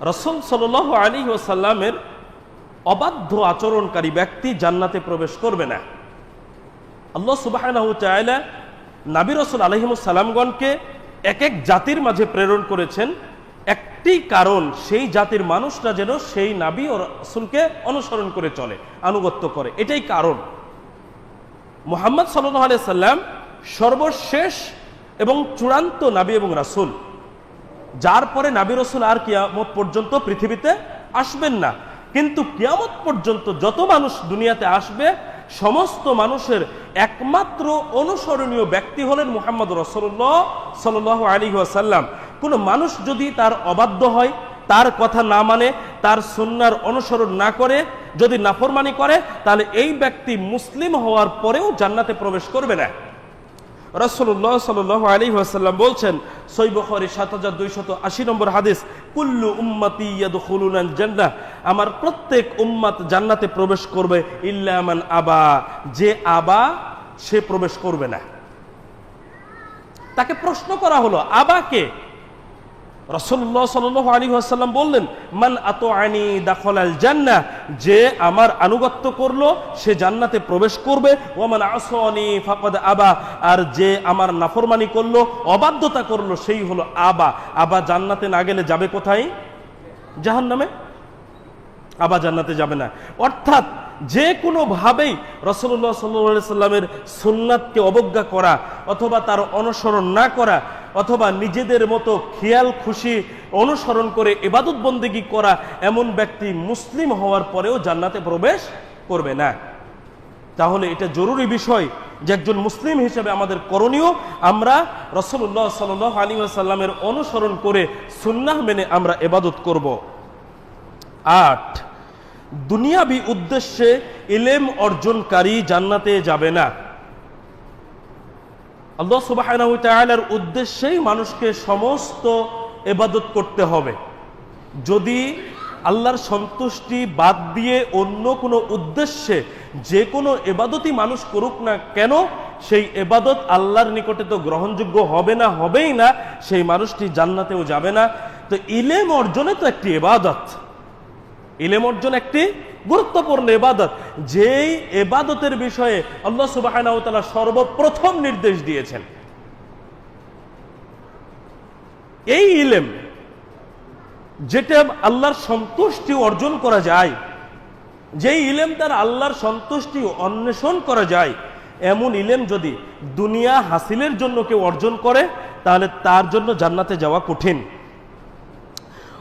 রসুল সাল আলী ওসাল্লামের অবাধ্য আচরণকারী ব্যক্তি জান্নাতে প্রবেশ করবে না। আল্লাহ সুবাহ নাবি রসুল আলহিমুসাল্লামগণকে এক এক জাতির মাঝে প্রেরণ করেছেন। একটি কারণ, সেই জাতির মানুষরা যেন সেই নাবি ও রসুলকে অনুসরণ করে চলে, আনুগত্য করে। এটাই কারণ। মোহাম্মদ সাল্লাহ সাল্লাম সর্বশেষ এবং চূড়ান্ত নাবি এবং রাসুল। যার পরে নাবি রসুল আর কিয়ামত পর্যন্ত পৃথিবীতে আসবেন না। কিন্তু কিয়ামত পর্যন্ত যত মানুষ দুনিয়াতে আসবে, সমস্ত মানুষের একমাত্র অনুসরণীয় ব্যক্তি হলেন মুহাম্মদ রসল্লাহ সাল আলী আসাল্লাম কোনো মানুষ যদি তার অবাধ্য হয়, তার কথা না মানে তার সুন্নার অনুসরণ না করে, যদি নাফরমানি করে, তাহলে এই ব্যক্তি মুসলিম হওয়ার পরেও জান্নাতে প্রবেশ করবে না। রসল্লাহ সাল আলী আসাল্লাম বলছেন সৈবহরি সাত হাজার দুইশত আশি নম্বর হাদিস, কুল্লু উম্মাতি ইয়াদখুলুনাল জান্নাহ আমার প্রত্যেক উম্মাত জান্নাতে প্রবেশ করবে ইল্লামান আবা, যে আবা সে প্রবেশ করবে না। তাকে প্রশ্ন করা হলো আবাকে রসল্লাহ সাল আলী আসাল্লাম বললেন, মান আতো আনি দাখল আল জান্না যে আমার আনুগত্য করল, সে জান্নাতে প্রবেশ করবে। ওমান আসনি ফাকদ আবা আর যে আমার নাফরমানি করল, অবাধ্যতা করল, সেই হলো আবা। আবা জান্নাতে না গেলে যাবে কোথায়? জাহান নামে আবা জান্নাতে যাবে না। অর্থাৎ যে কোনোভাবেই রসল্লাহ সাল্লা সাল্লামের সুন্নাতকে অবজ্ঞা করা অথবা তার অনুসরণ না করা অথবা নিজেদের মতো খেয়াল, খুশি, অনুসরণ করে এবাদত বন্দেগী করা এমন ব্যক্তি মুসলিম হওয়ার পরেও জান্নাতে প্রবেশ করবে না। তাহলে এটা জরুরি বিষয় যে একজন মুসলিম হিসেবে আমাদের করণীয় আমরা রসল্লাহ সাল আলী সাল্লামের অনুসরণ করে সুন্নাহ মেনে আমরা এবাদত করব। আট, দুনিয়াবি উদ্দেশ্যে ইলেম অর্জনকারী জান্নাতে যাবে না। আল্লাহ সুবাহর উদ্দেশ্যেই মানুষকে সমস্ত এবাদত করতে হবে। যদি আল্লাহর সন্তুষ্টি বাদ দিয়ে অন্য কোনো উদ্দেশ্যে যে কোনো এবাদতই মানুষ করুক না কেন, সেই এবাদত আল্লাহর নিকটে তো গ্রহণযোগ্য হবে না, হবেই না, সেই মানুষটি জান্নাতেও যাবে না। তো ইলেম অর্জনে তো একটি এবাদত ইলেম অর্জন একটি গুরুত্বপূর্ণ এবাদত যেই এবাদতের বিষয়ে আল্লাহ সুবাহ সর্বপ্রথম নির্দেশ দিয়েছেন। এই ইলেম যেটা আল্লাহর সন্তুষ্টি অর্জন করা যায়, যেই ইলেম তার আল্লাহর সন্তুষ্টি অন্বেষণ করা যায়, এমন ইলেম যদি দুনিয়া হাসিলের জন্য কেউ অর্জন করে, তাহলে তার জন্য জান্নাতে যাওয়া কঠিন।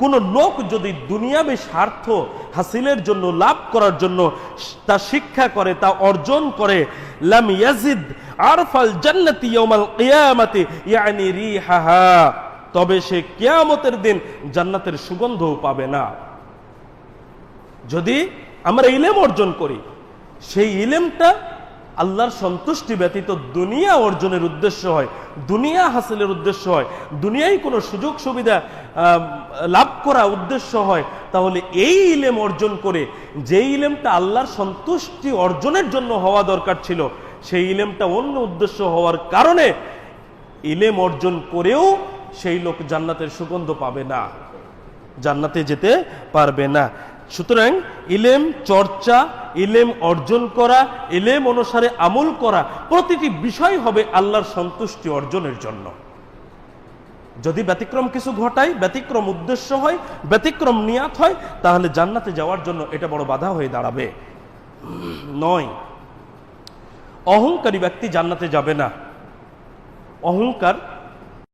কোন লোক যদি দুনিয়াবী স্বার্থ হাসিলের জন্য, লাভ করার জন্য তা শিক্ষা করে, তা অর্জন করে, লাম ইয়াজিদ আরফাল জান্নাতি ইয়াউমাল কিয়ামাতি, ইয়ানি রিহাহা, তবে সে কিয়ামতের দিন জান্নাতের সুগন্ধও পাবে না। যদি আমরা ইলেম অর্জন করি, সেই ইলেমটা আল্লাহর সন্তুষ্টি ব্যতীত দুনিয়া অর্জনের উদ্দেশ্য হয়, দুনিয়া হাসিলের উদ্দেশ্য হয়, দুনিয়ায় কোনো সুযোগ সুবিধা লাভ করা উদ্দেশ্য হয়, তাহলে এই ইলেম অর্জন করে, যে ইলেমটা আল্লাহর সন্তুষ্টি অর্জনের জন্য হওয়া দরকার ছিল, সেই ইলেমটা অন্য উদ্দেশ্য হওয়ার কারণে ইলেম অর্জন করেও সেই লোক জান্নাতের সুগন্ধ পাবে না, জান্নাতে যেতে পারবে না। সুতরাং ইলেম চর্চা, ইলেম অর্জন করা, ইলেম অনুসারে আমল করা প্রতিটি বিষয় হবে আল্লাহর সন্তুষ্টি অর্জনের জন্য। যদি ব্যতিক্রম কিছু ঘটায়, ব্যতিক্রম উদ্দেশ্য হয়, ব্যতিক্রম নিয়াত হয়, তাহলে জান্নাতে যাওয়ার জন্য এটা বড় বাধা হয়ে দাঁড়াবে। নয়, অহংকারী ব্যক্তি জান্নাতে যাবে না। অহংকার